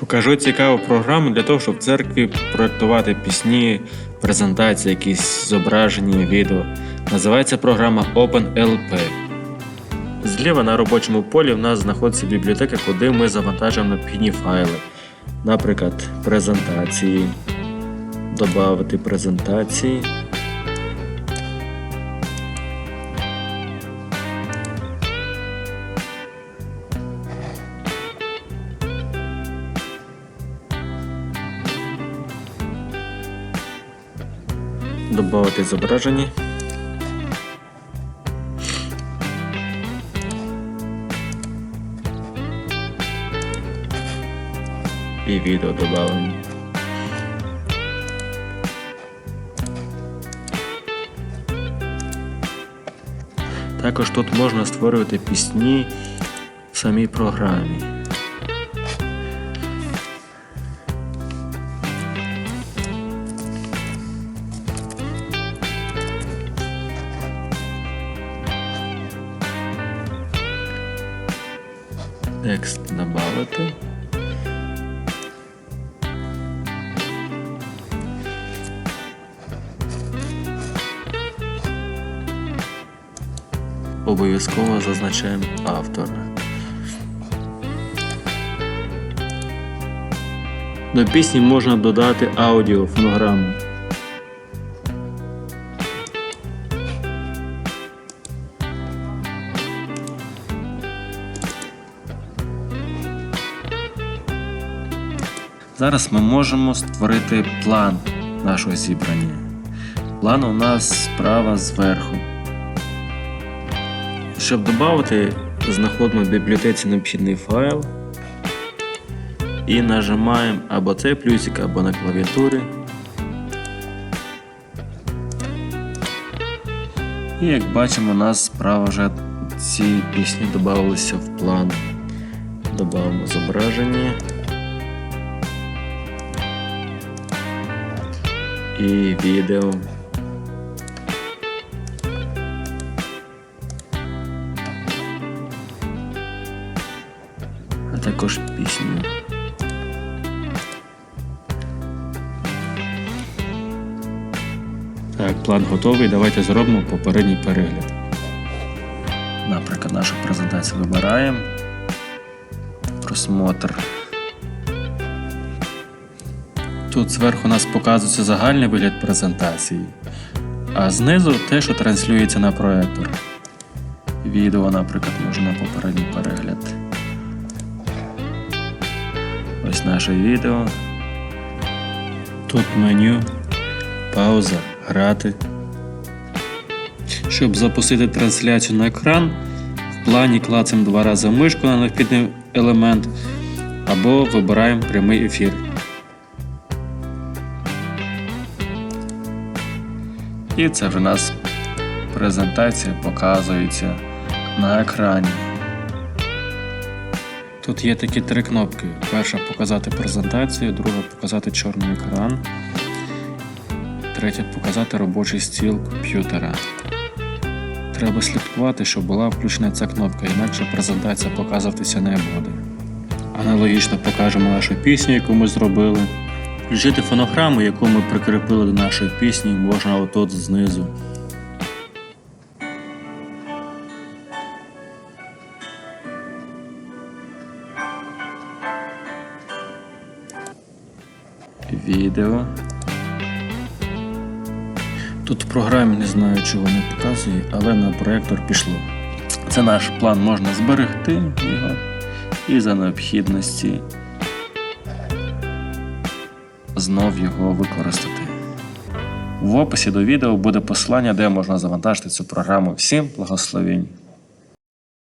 Покажу цікаву програму для того, щоб в церкві проєктувати пісні, презентації, якісь зображення, відео. Називається програма OpenLP. Зліва на робочому полі в нас знаходиться бібліотека, куди ми завантажуємо необхідні файли. Наприклад, презентації. Добавити презентації. Добавити зображення. І відео додаємо. Також тут можна створювати пісні в самій програмі. Текст добавити. Обов'язково зазначаємо автора. До пісні можна додати аудіо, фонограму. Зараз ми можемо створити план нашого зібрання. План у нас справа зверху. Щоб додати, знаходимо в бібліотеці необхідний файл і нажимаємо або цей плюсик, або на клавіатурі. І як бачимо, у нас справа вже ці пісні додавалися в план. Добавимо зображення. І відео. а також пісню. Так, план готовий. Давайте зробимо попередній перегляд. Наприклад, нашу презентацію вибираємо. Просмотр. Тут зверху у нас показується загальний вигляд презентації, а знизу те, що транслюється на проектор. Відео, наприклад, може на попередній перегляд. Ось наше відео. Тут меню, пауза, грати. Щоб запустити трансляцію на екран, в плані клацаємо два рази мишку на необхідний елемент або вибираємо прямий ефір. І це вже у нас презентація показується на екрані. Тут є такі три кнопки. Перша показати презентацію, друга показати чорний екран, третя показати робочий стіл комп'ютера. Треба слідкувати, щоб була включена ця кнопка, інакше презентація показуватися не буде. Аналогічно покажемо нашу пісню, яку ми зробили. Включити фонограму, яку ми прикріпили до нашої пісні, можна отут знизу. Відео. Тут в програмі не знаю, чого не показує, але на проєктор пішло. Це наш план можна зберегти його і за необхідності знов його використати. В описі до відео буде посилання, де можна завантажити цю програму. Всім благословень!